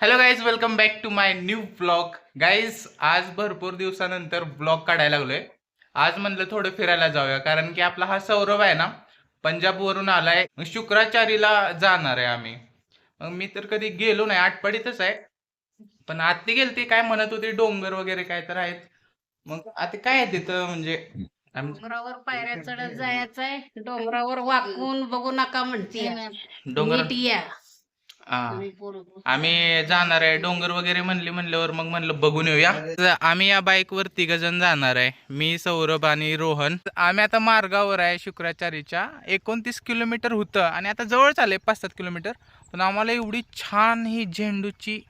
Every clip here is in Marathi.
Hello guys welcome back to my new vlog guys आज भरपूर दिवसानंतर ब्लॉग काढायला लागलोय. आज म्हणलं थोडं फिरायला जाऊया कारण की आपला हा सौरभ आहे ना पंजाबवरून आलाय. शुक्राचारीला जाणार आहे आम्ही. मग मी तर कधी गेलो नाही आटपाडीतच आहे. पण आत्ती गेलती काय म्हणत होती डोंगर वगैरे काय तर आहेत. मग आता काय आहे तिथं म्हणजे? डोंगरावर पायऱ्या चढत जायचंय. डोंगरावर वाकून बघू नका म्हणते डोंगर या. हा. आम्ही जाणार आहे. डोंगर वगैरे म्हणले म्हणल्यावर मग म्हणलं बघून येऊया. आम्ही या बाईक वर तिघ जण जाणार आहे. मी सौरभ आणि रोहन. आम्ही आता मार्गावर आहे शुक्राचारीच्या. एकोणतीस किलोमीटर होतं आणि आता जवळच आले पाच सात किलोमीटर. पण आम्हाला एवढी छान ही झेंडूची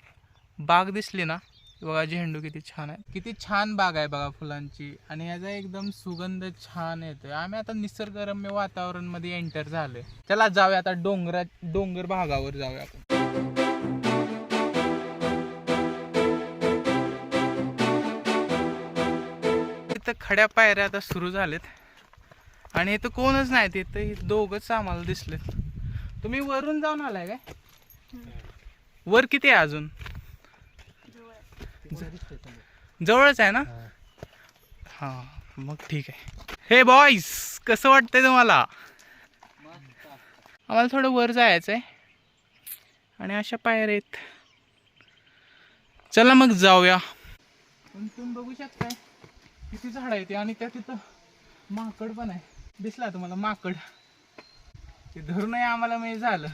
बाग दिसली ना. बघा झेंडू किती छान आहे. किती छान बाग आहे बघा फुलांची. आणि याचा एकदम सुगंध छान येतोय. आम्ही आता निसर्गरम्य वातावरणमध्ये एंटर झालोय. चला जाऊया आता डोंगरा डोंगर भागावर जाऊया आपण. इथं खड्या पायऱ्या आता सुरू झालेत. आणि इथं कोणच नाही तिथं हे दोघच आम्हाला दिसलेत. तुम्ही वरून जाऊन आलाय काय? वर किती आहे अजून? जवळच आहे ना? हा मग ठीक आहे. हे बॉईस कसं वाटतंय तुम्हाला? आम्हाला थोडं वर जायचं आहे आणि अशा पायऱ्या आहेत. चला मग जाऊया. पण तुम्ही बघू शकताय. किती झाड आहेत आणि त्या तिथं माकड पण आहे. दिसला तुम्हाला माकड? ते धरूनही आम्हाला म्हणजे झालं.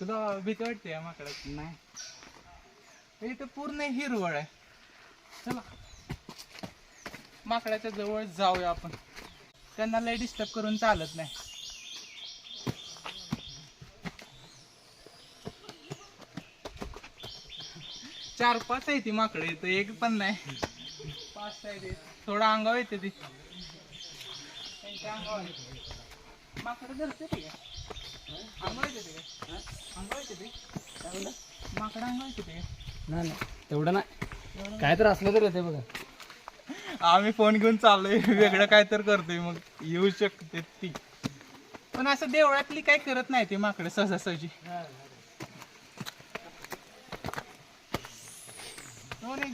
तुला भीती वाटते या माकडाची? नाही. इथं पूर्ण हिरवळ आहे. चला. माकडाच्या जवळ जाऊया आपण. त्यांना लय डिस्टर्ब करून चालत नाही. चार पाच आहे ती माकडे इथं एक पण नाही. पाच आहे ते थोडं अंगावर येते ती. त्यांच्या अंगावर येते. माकडं धरते ती. काय अंगावर येते ती. काय अंगावर येते ती. काय म्हणलं? माकडं अंगावर येते ती. काय नाही नाही तेवढं नाही. काय तर असलं तर येते बघा. आम्ही फोन घेऊन चाललोय. वेगळं काय तर करतोय मग. येऊ शकते ती. पण असं देवळातली काय करत नाही ती माकडं सहजासहजी. हो नाही?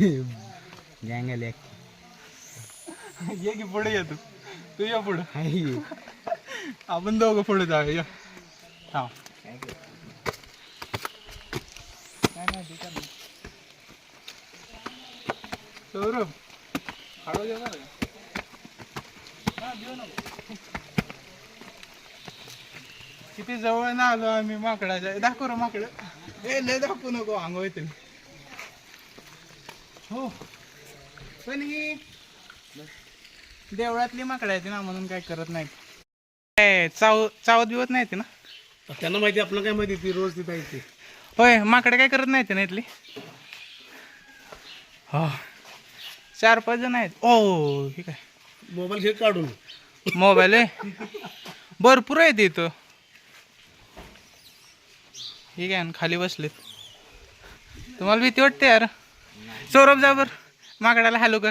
गँग आले ये की पुढे ये तू तू ये पुढे आपण दोघं पुढे जाऊया ये. हा? सौरभ हळू देणार? हा. किती जवळ ना आलो आम्ही माकडाच्या दाखव रे माकड ए लय दाखवू नको अंगो येते हो. पण ही देवळातली माकडं आहेत ना म्हणून काय करत नाहीत. काय चाव चावत बिवत नाही ना? त्यांना माहिती आपलं काय माहिती ती रोज तिथे येते होय माकडे काय करत नाहीत ना इथली? हो. चार पाच जण आहेत. ओ ठीक आहे मोबाईल घेत काढून. मोबाईल आहे? भरपूर आहेत इथं. ठीक आहे ना खाली बसलेत. तुम्हाला भीती वाटते यार? सौरभ जा बर. माकडाला हॅलो कर.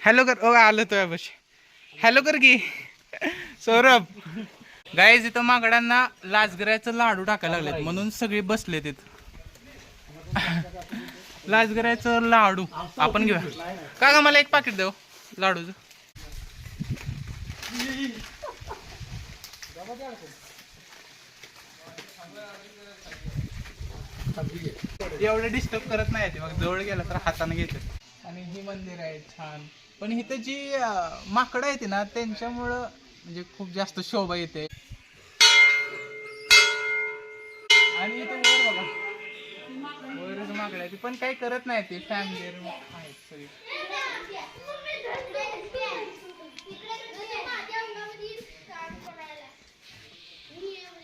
हॅलो कर. ओ आलं तो यापाशी. हॅलो कर की. सौरभ. गायज इथं माकडांना लाजगऱ्याचं लाडू टाकायला लागलेत. म्हणून सगळे बसले तिथं लाजगऱ्याचं लाडू. आपण घेऊया. का का मला एक पाकिट देऊ लाडूचं. एवढं डिस्टर्ब करत नाही ते. मग जवळ गेला तर हाताने घेतात आणि ही मंदिर आहे छान. पण इथं जी माकडं येते ना त्यांच्यामुळं म्हणजे खूप जास्त शोभा येते. आणि इथे वर बघा. वरच माकडं आहे पण काही करत नाही ते. फॅमिली आहेत सगळी.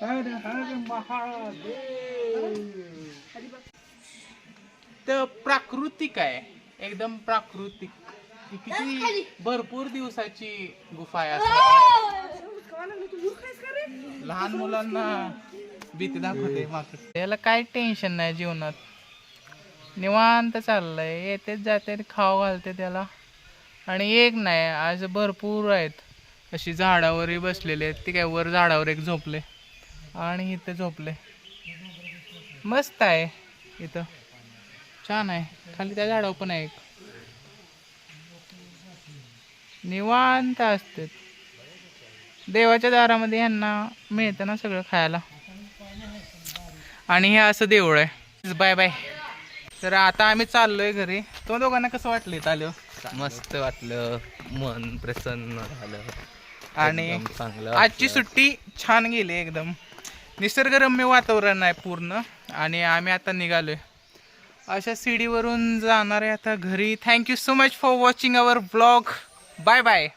हर हर महादेव. तर प्राकृतिक आहे. एकदम प्राकृतिक. ती किती भरपूर दिवसाची गुफा आहे असं लहान मुलांना भीती दाखवते माकड याला काय टेन्शन नाही जीवनात. निवांत चाललंय. येतेच जाते खाऊ घालते त्याला. आणि एक नाही आज भरपूर आहेत. अशी झाडावरही बसलेले आहेत. ती काय वर झाडावर एक झोपले. आणि इथं झोपले. मस्त आहे इथं. छान आहे. खाली त्या झाडावर पण आहे निवांत असते. देवाच्या दारामध्ये यांना मिळतं ना सगळं खायला. आणि हे असं देऊळ आहे. Bye bye. तर आता आम्ही चाललोय घरी. तो दोघांना कसं वाटलं इथं आलो मस्त वाटलं. मन प्रसन्न झालं. आणि चांगलं आजची. सुट्टी छान गेली एकदम. निसर्गरम्य वातावरण आहे पूर्ण. आणि आम्ही आता निघालोय. अशा सीडीवरून जाणार आहे आता घरी. Thank you so much for watching our vlog bye bye